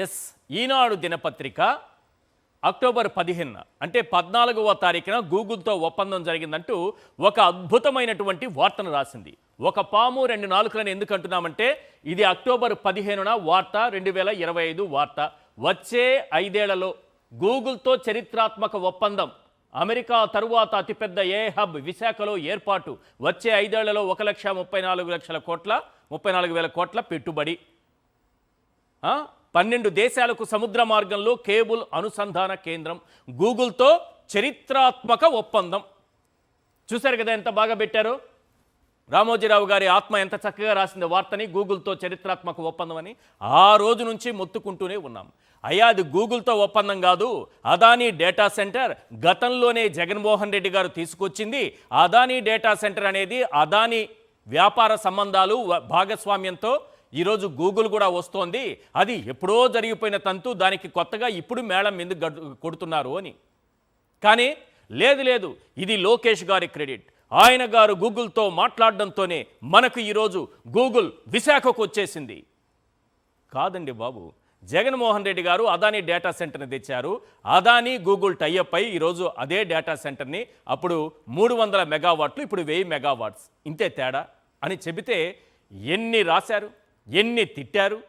Yes ఈనాడు దినపత్రిక October పదిహేనున అంటే పద్నాలుగవ తారీఖున గూగుల్తో ఒప్పందం జరిగిందంటూ ఒక అద్భుతమైనటువంటి వార్తను రాసింది. ఒక పాము రెండు నాలుకలను ఎందుకు అంటున్నామంటే ఇది అక్టోబర్ పదిహేనున వార్త రెండు వేల ఇరవై ఐదు వార్త. వచ్చే ఐదేళ్ళలో గూగుల్తో చరిత్రాత్మక ఒప్పందం అమెరికా తరువాత అతిపెద్ద ఏ హబ్ విశాఖలో ఏర్పాటు వచ్చే ఐదేళ్ళలో ఒక లక్ష ముప్పై నాలుగు లక్షల కోట్ల ముప్పై నాలుగు వేల కోట్ల పెట్టుబడి. పన్నెండు దేశాలకు సముద్ర మార్గంలో కేబుల్ అనుసంధాన కేంద్రం. గూగుల్తో చరిత్రాత్మక ఒప్పందం. చూశారు కదా ఎంత బాగా పెట్టారో? రామోజీరావు గారి ఆత్మ ఎంత చక్కగా రాసింది వార్తని గూగుల్తో చరిత్రాత్మక ఒప్పందం అని ఆ రోజు నుంచి మొత్తుకుంటూనే ఉన్నాం. అయ్యా అది గూగుల్తో ఒప్పందం కాదు అదానీ డేటా సెంటర్ గతంలోనే జగన్మోహన్ రెడ్డి గారు తీసుకొచ్చింది. అదానీ డేటా సెంటర్ అనేది అదానీ వ్యాపార సంబంధాలు భాగస్వామ్యంతో ఈరోజు గూగుల్ కూడా వస్తోంది. అది ఎప్పుడో జరిగిపోయిన తంతు దానికి కొత్తగా ఇప్పుడు మేళం ఎందుకు కొడుతున్నారు అని. కానీ లేదు లేదు ఇది లోకేష్ గారి క్రెడిట్. ఆయన గారు గూగుల్తో మాట్లాడడంతోనే మనకు ఈరోజు గూగుల్ విశాఖకు వచ్చేసింది. కాదండి బాబు జగన్మోహన్ రెడ్డి గారు అదానీ డేటా సెంటర్ని తెచ్చారు. అదానీ గూగుల్ టైఅప్ అయి ఈరోజు అదే డేటా సెంటర్ని అప్పుడు మూడు వందల మెగావాట్లు ఇప్పుడు వెయ్యి మెగావాట్స్. ఇంతే తేడా అని చెబితే ఎన్ని రాశారు? ఎన్ని తిట్టారు?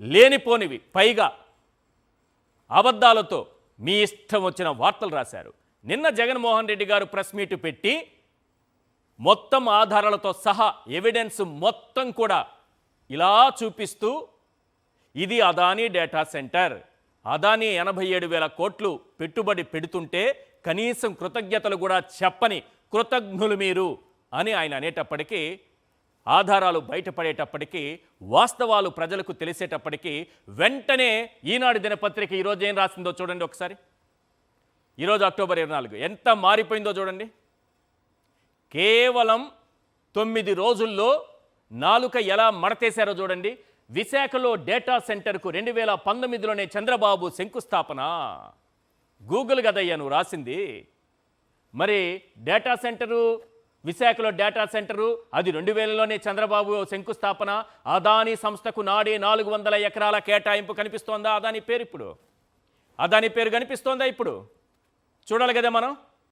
లేనిపోనివి. పైగా అబద్ధాలతో మీ ఇష్టం వచ్చిన వార్తలు రాశారు. నిన్న జగన్మోహన్ రెడ్డి గారు ప్రెస్ మీట్ పెట్టి మొత్తం ఆధారాలతో సహా ఎవిడెన్స్ మొత్తం కూడా ఇలా చూపిస్తూ ఇది అదానీ డేటా సెంటర్. అదానీ ఎనభై ఏడు వేల కోట్లు పెట్టుబడి పెడుతుంటే కనీసం కృతజ్ఞతలు కూడా చెప్పని కృతజ్ఞులు మీరు అని ఆయన అనేటప్పటికీ ఆధారాలు బయటపడేటప్పటికీ వాస్తవాలు ప్రజలకు తెలిసేటప్పటికీ వెంటనే ఈనాడు దినపత్రిక ఈరోజు ఏం రాసిందో చూడండి ఒకసారి. ఈరోజు అక్టోబర్ ఇరవై నాలుగు. ఎంత మారిపోయిందో చూడండి. కేవలం తొమ్మిది రోజుల్లో నాలుక ఎలా మడతేశారో చూడండి. విశాఖలో డేటా సెంటర్కు రెండు వేల పంతొమ్మిదిలోనే చంద్రబాబు శంకుస్థాపన. గూగుల్ కదయ్యా నువ్వు రాసింది. మరి డేటా సెంటరు విశాఖలో డేటా సెంటరు అది రెండు వేలలోనే చంద్రబాబు శంకుస్థాపన అదానీ సంస్థకు నాడే నాలుగు వందల ఎకరాల కేటాయింపు కనిపిస్తోందా? అదాని పేరు ఇప్పుడు. అదాని పేరు కనిపిస్తోందా ఇప్పుడు? చూడాలి కదా మనం.